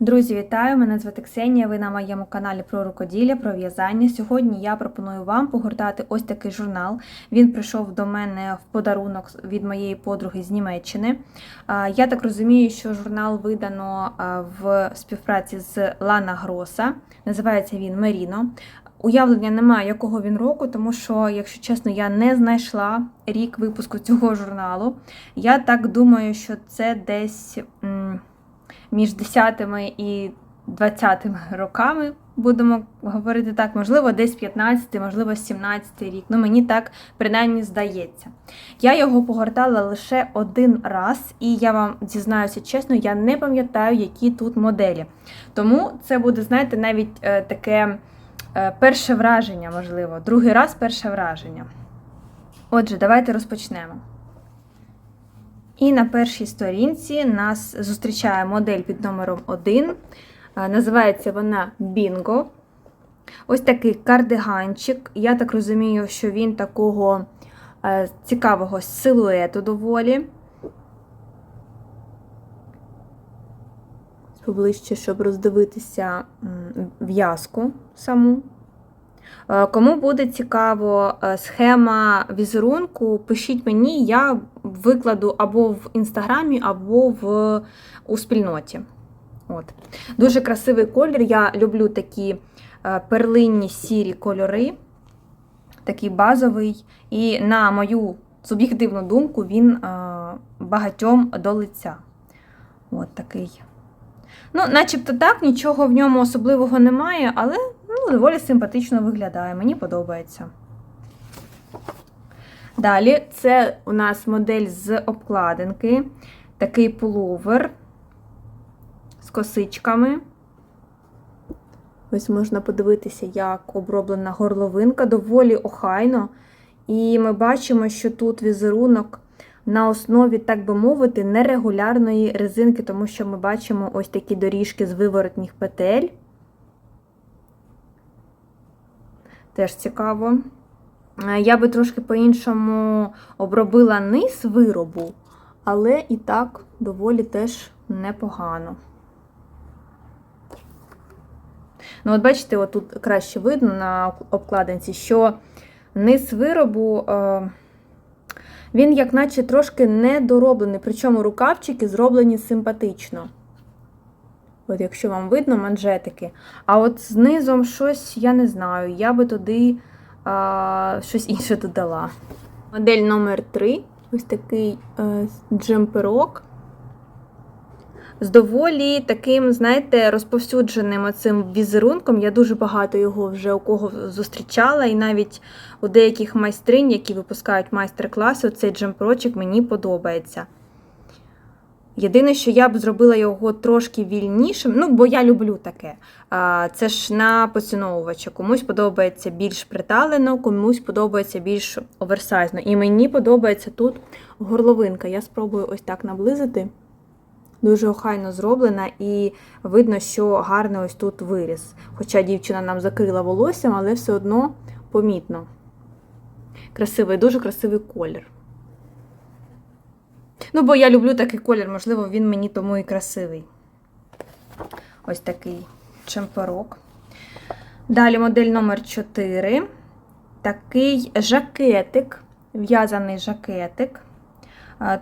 Друзі, вітаю! Мене звати Ксенія. Ви на моєму каналі про рукоділля, про в'язання. Сьогодні я пропоную вам погортати ось такий журнал. Він прийшов до мене в подарунок від моєї подруги з Німеччини. Я так розумію, що журнал видано в співпраці з Лана Гроса. Називається він Меріно. Уявлення немає, якого він року, тому що, якщо чесно, я не знайшла рік випуску цього журналу. Я так думаю, що це десь. Між 10 і 20 роками, будемо говорити так, можливо, десь 15, можливо, 17 рік. Ну, мені так принаймні здається. Я його погортала лише один раз, і я вам зізнаюся чесно, я не пам'ятаю, які тут моделі. Тому це буде, знаєте, навіть е, таке е, перше враження, можливо. Другий раз перше враження. Отже, давайте розпочнемо. І на першій сторінці нас зустрічає модель під номером 1. Називається вона Бінго. Ось такий кардиганчик. Я так розумію, що він такого е, цікавого силуету доволі. Поближче, щоб роздивитися в'язку саму. Е, Кому буде цікаво е, схема візерунку, пишіть мені, я викладу або в інстаграмі, або в, у спільноті. От. Дуже красивий колір. Я люблю такі е, перлинні сірі кольори, такий базовий. І на мою суб'єктивну думку, він багатьом до лиця. От такий. Ну, начебто так, нічого в ньому особливого немає, але ну, доволі симпатично виглядає. Мені подобається. Далі це у нас модель з обкладинки, такий пуловер з косичками. Ось можна подивитися, як оброблена горловинка, доволі охайно. І ми бачимо, що тут візерунок на основі, так би мовити, нерегулярної резинки, тому що ми бачимо ось такі доріжки з виворотніх петель. Теж цікаво. Е, Я би трошки по-іншому обробила низ виробу, але і так доволі теж непогано. Ну, от бачите, отут краще видно на обкладинці, що низ виробу. Е він, як наче, трошки недороблений, причому рукавчики зроблені симпатично. От, якщо вам видно, манжетики. А от знизом щось, я не знаю, я би туди а, щось інше додала. Модель номер 3 ось такий е, джемперок. З доволі таким, знаєте, розповсюдженим оцим візерунком. Я дуже багато його вже у кого зустрічала, і навіть у деяких майстринь, які випускають майстер-класи, цей джемперочок мені подобається. Єдине, що я б зробила його трошки вільнішим, ну, бо я люблю таке. Це ж на поціновувача. Комусь подобається більш приталено, комусь подобається більш оверсайзно. І мені подобається тут горловинка. Я спробую ось так наблизити. Дуже охайно зроблена, і видно, що гарний ось тут виріс. Хоча дівчина нам закрила волоссям, але все одно помітно. Красивий, дуже красивий колір. Ну, бо я люблю такий колір, можливо, він мені тому і красивий. Ось такий чемперок. Далі модель номер 4. Такий жакетик, в'язаний жакетик.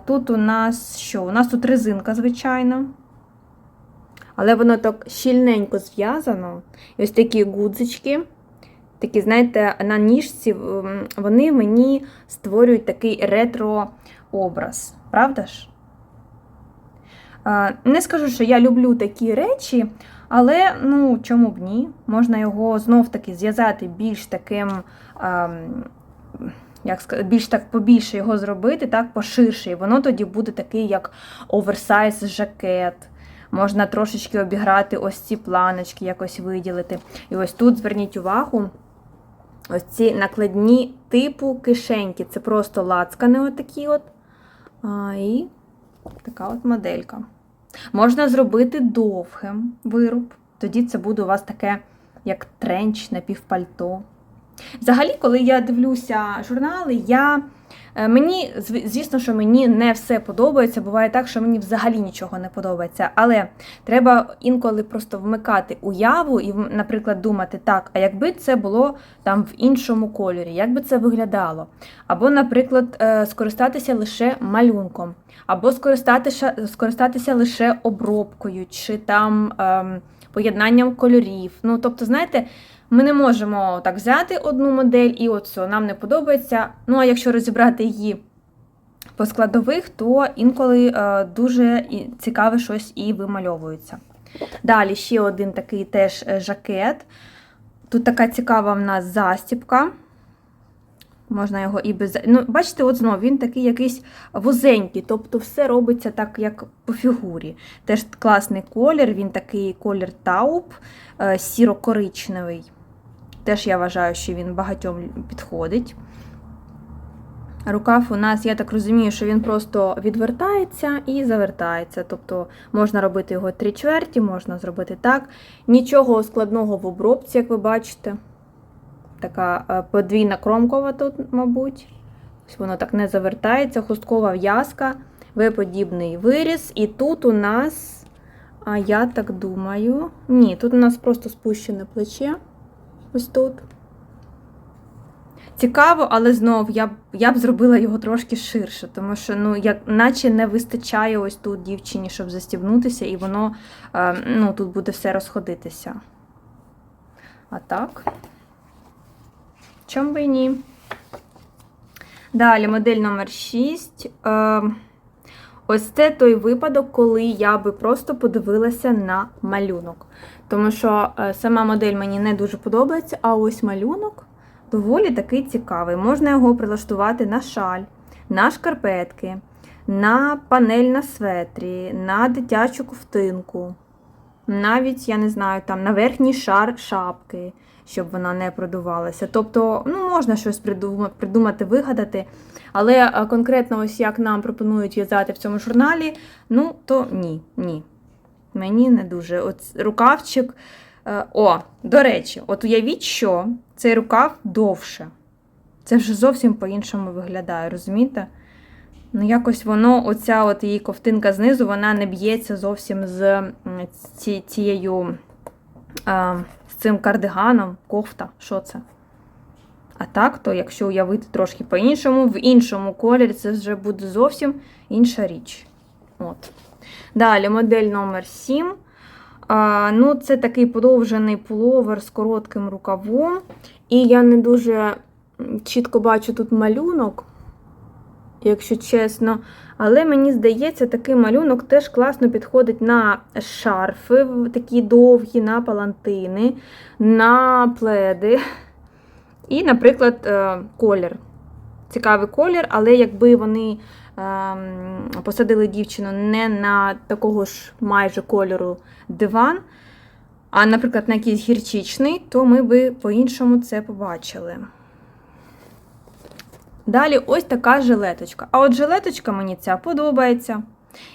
Тут у нас що? У нас тут резинка, звичайно. Але воно так щільненько зв'язано. І ось такі гудзички. Такі, знаєте, на ніжці вони мені створюють такий ретро-образ. Правда ж? Не скажу, що я люблю такі речі, але, ну, чому б ні? Можна його знов-таки зв'язати більш таким як сказати, більш так побільше його зробити, так, поширше. І воно тоді буде такий, як оверсайз жакет. Можна трошечки обіграти ось ці планочки, якось виділити. І ось тут зверніть увагу, ось ці накладні типу кишеньки. Це просто лацкани отакі от. І така от моделька. Можна зробити довгим вируб. Тоді це буде у вас таке, як тренч напівпальто. Взагалі, коли я дивлюся журнали, я. Е, Мені, звісно, що мені не все подобається. Буває так, що мені взагалі нічого не подобається. Але треба інколи просто вмикати уяву і, наприклад, думати, так, а якби це було там в іншому кольорі, як би це виглядало? Або, наприклад, е, скористатися лише малюнком, або скористатися, скористатися лише обробкою, чи там ем, поєднанням кольорів. Ну, тобто, знаєте, ми не можемо так взяти одну модель і от все, нам не подобається. Ну, а якщо розібрати її по складових, то інколи е, дуже цікаве щось і вимальовується. Далі ще один такий теж е, жакет. Тут така цікава в нас застіпка. Можна його і без. Ну, бачите, от знову він такий якийсь вузенький, тобто все робиться так, як по фігурі. Теж класний колір, він такий колір тауп, е, сіро-коричневий. Теж я вважаю, що він багатьом підходить. Рукав у нас, я так розумію, що він просто відвертається і завертається. Тобто можна робити його три чверті, можна зробити так. Нічого складного в обробці, як ви бачите. Така е, подвійна кромкова тут, мабуть. Воно так не завертається, хусткова в'язка, V-подібний виріз. І тут у нас, а я так думаю, ні, тут у нас просто спущене плече. Ось тут. Цікаво, але знов я б, я б зробила його трошки ширше, тому що ну, як, наче не вистачає ось тут дівчині, щоб застібнутися, і воно е, ну, тут буде все розходитися. А так. Чом би і ні? Далі модель номер 6. Е, ось це той випадок, коли я би просто подивилася на малюнок. Тому що е, сама модель мені не дуже подобається, а ось малюнок доволі такий цікавий. Можна його прилаштувати на шаль, на шкарпетки, на панель на светрі, на дитячу ковтинку. Навіть, я не знаю, там на верхній шар шапки, щоб вона не продувалася. Тобто, ну, можна щось придумати, вигадати. Але е, конкретно, ось як нам пропонують в'язати в цьому журналі, ну, то ні, ні. Мені не дуже. От рукавчик. е, О, до речі, от уявіть, що цей рукав довше. Це вже зовсім по-іншому виглядає, розумієте? Ну, якось воно, оця от її ковтинка знизу, вона не б'ється зовсім з ці, цією, а, з цим кардиганом, кофта. Що це? А так, то якщо уявити трошки по-іншому, в іншому кольорі це вже буде зовсім інша річ. От. Далі модель номер 7. А, ну, це такий подовжений пуловер з коротким рукавом. І я не дуже чітко бачу тут малюнок, якщо чесно. Але мені здається, такий малюнок теж класно підходить на шарфи такі довгі, на палантини, на пледи. І, наприклад, е, колір. Цікавий колір, але якби вони посадили дівчину не на такого ж майже кольору диван, а, наприклад, на якийсь гірчичний, то ми би по-іншому це побачили. Далі ось така жилеточка. А от жилеточка мені ця подобається.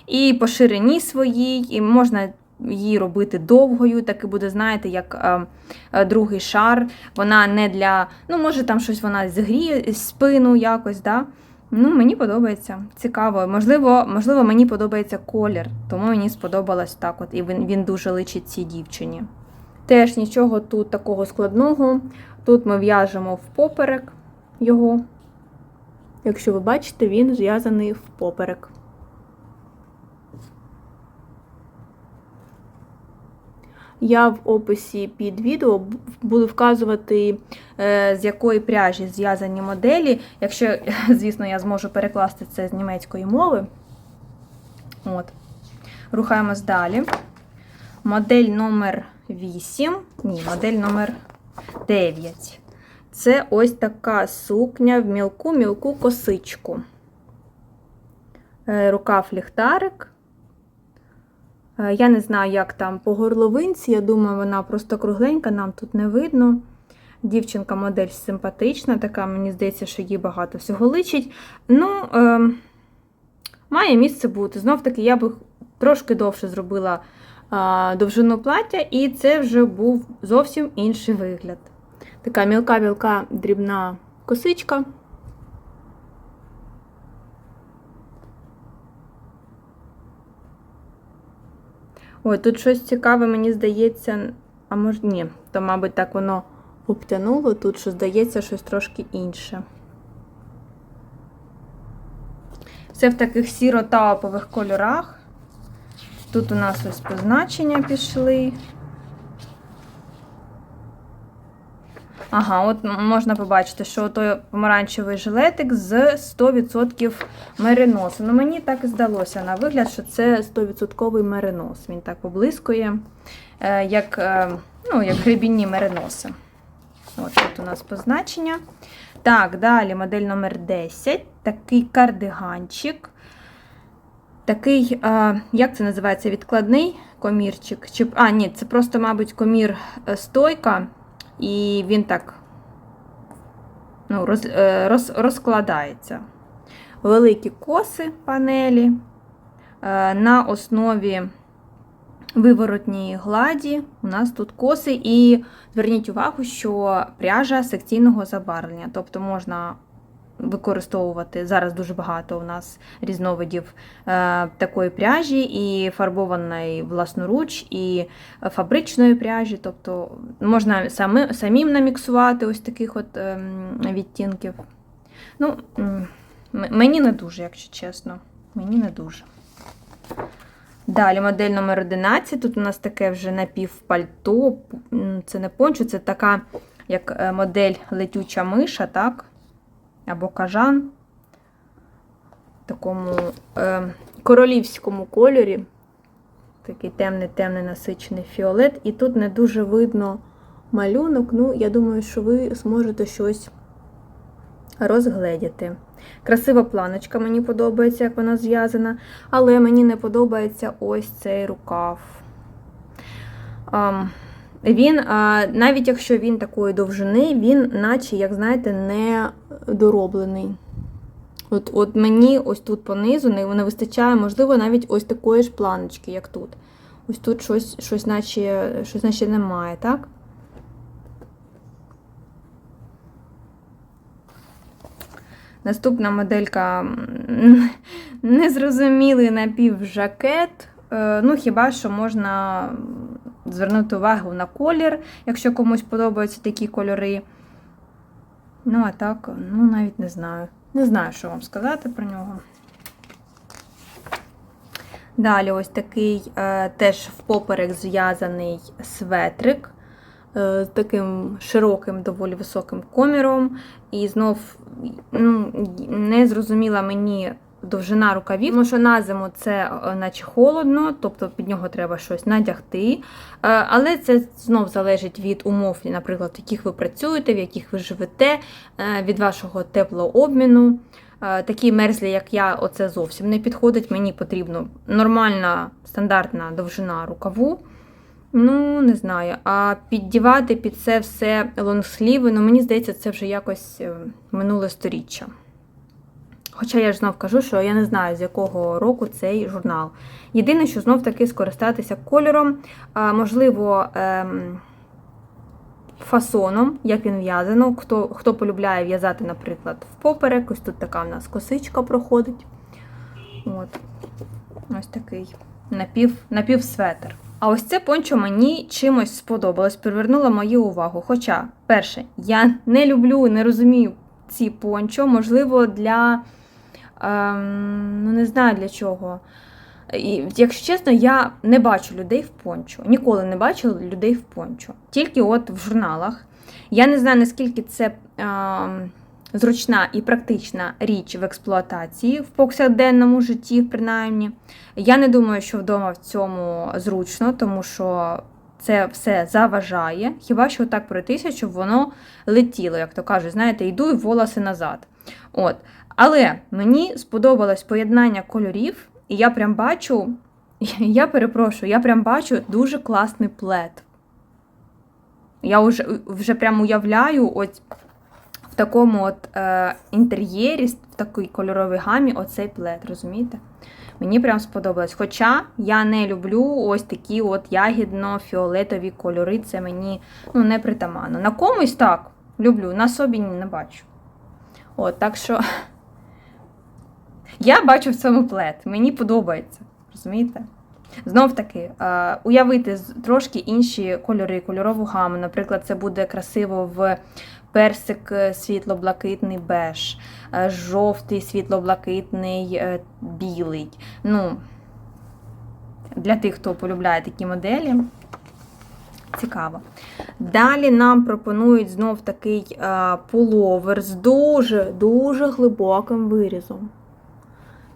І по ширині своїй, і можна її робити довгою, так і буде, знаєте, як е, е, другий шар. Вона не для. Ну, може, там щось вона зігріє спину якось, да? Ну, мені подобається. Цікаво. Можливо, можливо, мені подобається колір, тому мені сподобалось так. от, І він, він дуже личить цій дівчині. Теж нічого тут такого складного. Тут ми в'яжемо в поперек його. Якщо ви бачите, він зв'язаний в поперек. Я в описі під відео буду вказувати, е, з якої пряжі зв'язані моделі. Якщо, звісно, я зможу перекласти це з німецької мови. От. Рухаємось далі. Модель номер 8. Ні, модель номер 9. Це ось така сукня в мілку-мілку косичку. Е, Рукав ліхтарик. Е, Я не знаю, як там по горловинці. Я думаю, вона просто кругленька, нам тут не видно. Дівчинка модель симпатична, така, мені здається, що їй багато всього личить. Ну, е, має місце бути. Знов таки, я би трошки довше зробила е, довжину плаття, і це вже був зовсім інший вигляд. Така мілка-мілка дрібна косичка. Ой, тут щось цікаве, мені здається, а може ні, то, мабуть, так воно обтянуло, тут що здається щось трошки інше. Все в таких сіро-таупових кольорах. Тут у нас ось позначення пішли. Ага, от можна побачити, що той помаранчевий жилетик з 100% мериносу. Ну, мені так і здалося на вигляд, що це 100% меринос. Він так поблискує, е, як, е, ну, як гребінні мериноси. От тут у нас позначення. Так, далі модель номер 10. Такий кардиганчик. Такий, е, як це називається, відкладний комірчик. Чи, а, ні, це просто, мабуть, комір стойка. І він так ну, роз, е, роз, розкладається. Великі коси панелі е, на основі виворотній гладі. У нас тут коси, і зверніть увагу, що пряжа секційного забарвлення, тобто можна використовувати зараз дуже багато у нас різновидів е, такої пряжі, і фарбованої власноруч, і фабричної пряжі. Тобто можна самим, самим наміксувати ось таких от ем, відтінків. Ну, мені не дуже, якщо чесно. Мені не дуже. Далі модель номер 11. Тут у нас таке вже напівпальто. Це не пончо, це така як е, модель летюча миша, так? Або кажан. В такому е, королівському кольорі. Такий темний, темний насичений фіолет. І тут не дуже видно малюнок. Ну, я думаю, що ви зможете щось розгледіти. Красива планочка, мені подобається, як вона зв'язана, але мені не подобається ось цей рукав. Ам, він, навіть якщо він такої довжини, він, наче, як знаєте, не дороблений. От, от мені ось тут понизу не, вистачає, можливо, навіть ось такої ж планочки, як тут. Ось тут щось, щось, наче, щось наче немає, так? Наступна моделька незрозумілий напівжакет. Е, Ну, хіба що можна звернути увагу на колір, якщо комусь подобаються такі кольори. Ну, а так, ну, навіть не знаю. Не знаю, що вам сказати про нього. Далі ось такий е, теж впоперек зв'язаний светрик е, з таким широким, доволі високим коміром. І знов ну, не зрозуміла мені довжина рукавів, тому що на зиму це е, наче холодно, тобто під нього треба щось надягти. Е, Але це знов залежить від умов, наприклад, в яких ви працюєте, в яких ви живете, е, від вашого теплообміну. Такі мерзлі, як я, оце зовсім не підходить. Мені потрібна нормальна стандартна довжина рукаву. Ну, не знаю. А піддівати під це все лонгсліви, ну мені здається, це вже якось минуле сторіччя. Хоча я ж знов кажу, що я не знаю, з якого року цей журнал. Єдине, що знов таки скористатися кольором, можливо, ем, фасоном, як він в'язано. Хто, хто полюбляє в'язати, наприклад, в поперек, ось тут така в нас косичка проходить. От. Ось такий напів, напівсветр. А ось це пончо мені чимось сподобалось, привернуло мою увагу. Хоча, перше, я не люблю, не розумію ці пончо, можливо, для. Ем, ну, не знаю для чого. І, якщо чесно, я не бачу людей в пончо. Ніколи не бачила людей в пончо. Тільки от в журналах. Я не знаю, наскільки це ем, зручна і практична річ в експлуатації в повсякденному житті, принаймні. Я не думаю, що вдома в цьому зручно, тому що це все заважає. Хіба що так пройтися, щоб воно летіло, як то кажуть, знаєте, йду і волоси назад. От. Але мені сподобалось поєднання кольорів, і я прям бачу, я перепрошую, я прям бачу дуже класний плед. Я вже, вже прям уявляю ось в такому от е, інтер'єрі, в такій кольоровій гамі, оцей плед, розумієте? Мені прям сподобалось. Хоча я не люблю ось такі от ягідно-фіолетові кольори. Це мені ну, не притаманно. На комусь так люблю, на собі не бачу. От, так що я бачу в цьому плед. Мені подобається. Розумієте? Знов таки, е, уявити трошки інші кольори, кольорову гаму. Наприклад, це буде красиво в персик е, світло-блакитний беж, е, жовтий світло-блакитний білий. Ну, для тих, хто полюбляє такі моделі. Цікаво. Далі нам пропонують знов такий пуловер з дуже-дуже глибоким вирізом.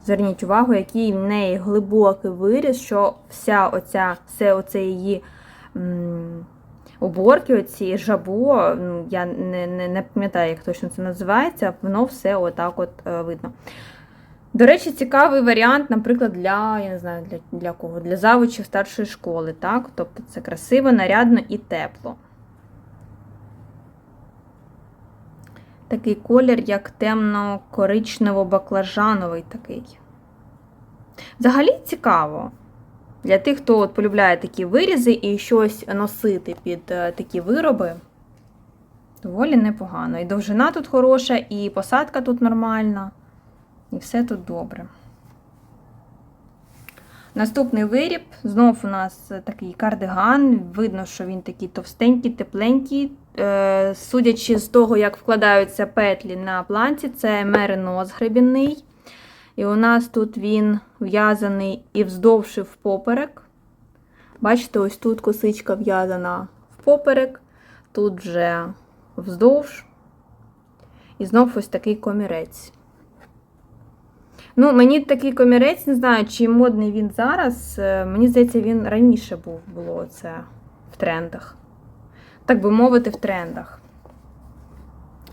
Зверніть увагу, який в неї глибокий виріз, що вся оця, все оце її м, оборки, оці жабо, ну, я не, не, не пам'ятаю, як точно це називається, воно все отак от е, видно. До речі, цікавий варіант, наприклад, для, я не знаю, для, для кого, для завучів старшої школи, так? Тобто це красиво, нарядно і тепло. Такий колір, як темно-коричнево-баклажановий такий. Взагалі цікаво. Для тих, хто от полюбляє такі вирізи і щось носити під е, такі вироби, доволі непогано. І довжина тут хороша, і посадка тут нормальна, і все тут добре. Наступний виріб, знов у нас такий кардиган. Видно, що він такий товстенький, тепленький. Е, Судячи з того, як вкладаються петлі на планці, це меринос гребінний. І у нас тут він в'язаний і вздовж і впоперек. Бачите, ось тут косичка в'язана впоперек, тут же вздовж. І знов ось такий комірець. Ну, мені такий комірець, не знаю, чи модний він зараз. Е, Мені здається, він раніше був, було це в трендах. Так би мовити, в трендах.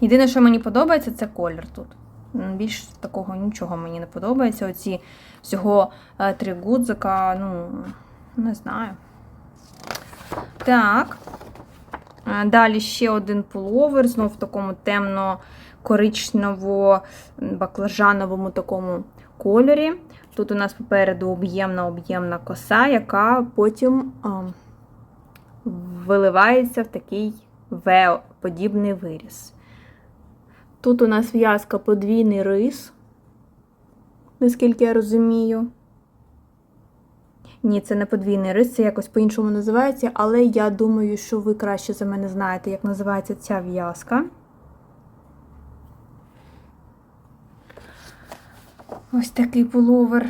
Єдине, що мені подобається, це колір тут. Більш такого нічого мені не подобається. Оці всього е, три гудзика, ну, не знаю. Так. Е, Далі ще один пуловер, знов в такому темно-коричнево-баклажановому такому кольорі. Тут у нас попереду об'ємна об'ємна коса, яка потім виливається в такий В-подібний виріс. Тут у нас в'язка подвійний рис, наскільки я розумію. Ні, це не подвійний рис, це якось по-іншому називається, але я думаю, що ви краще за мене знаєте, як називається ця в'язка. Ось такий пуловер.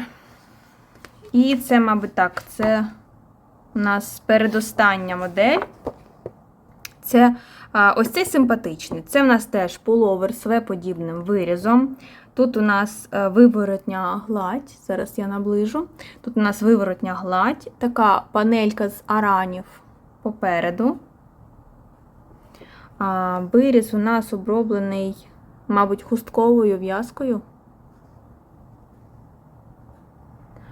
І це, мабуть, так, це у нас передостання модель. Це ось цей симпатичний. Це в нас теж пуловер з В-подібним вирізом. Тут у нас е, виворотня гладь, зараз я наближу. Тут у нас виворотня гладь, така панелька з аранів попереду. Виріз у нас оброблений, мабуть, хустковою в'язкою.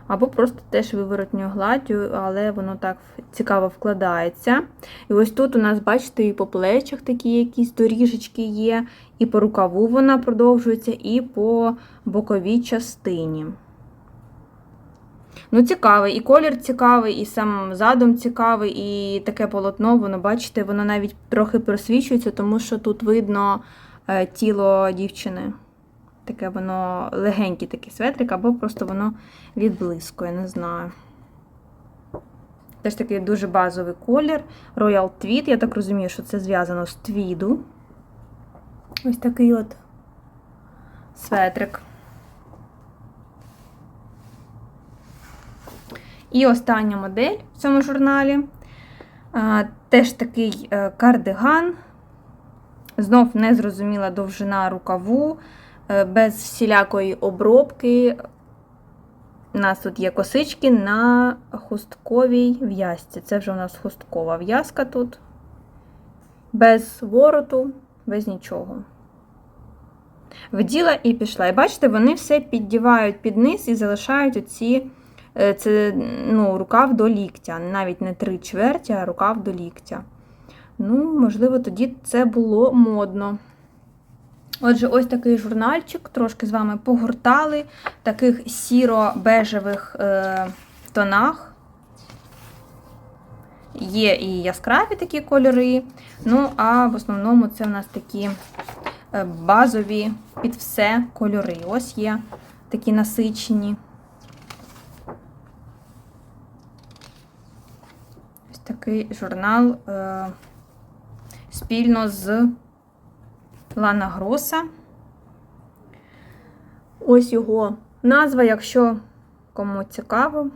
Або просто теж виворотньою гладдю, але воно так цікаво вкладається. І ось тут у нас, бачите, і по плечах такі якісь доріжечки є, і по рукаву вона продовжується, і по боковій частині. Ну, цікавий, і колір цікавий, і сам задум цікавий, і таке полотно, воно, бачите, воно навіть трохи просвічується, тому що тут видно е, тіло дівчини. Таке воно легенький такий светрик, або просто воно відблискує, не знаю. Теж такий дуже базовий колір. Royal Tweed, я так розумію, що це зв'язано з твіду. Ось такий от светрик. І остання модель в цьому журналі. Теж такий е, кардиган. Знов незрозуміла довжина рукаву, без всілякої обробки. У нас тут є косички на хустковій в'язці. Це вже у нас хусткова в'язка тут. Без вороту, без нічого. Вділа і пішла. І бачите, вони все піддівають під низ і залишають оці, е, це, ну, рукав до ліктя. Навіть не три чверті, а рукав до ліктя. Ну, можливо, тоді це було модно. Отже, ось такий журнальчик, трошки з вами погортали, в таких сіро-бежевих е, тонах. Є і яскраві такі кольори. Ну, а в основному це в нас такі е, базові під все кольори. Ось є такі насичені. Ось такий журнал е, спільно з Лана Гроса. Ось його назва, якщо кому цікаво,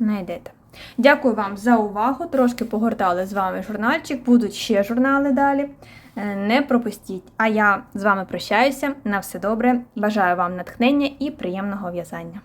знайдете. Дякую вам за увагу. Трошки погортали з вами журнальчик. Будуть ще журнали далі. Е, Не пропустіть. А я з вами прощаюся. На все добре. Бажаю вам натхнення і приємного в'язання.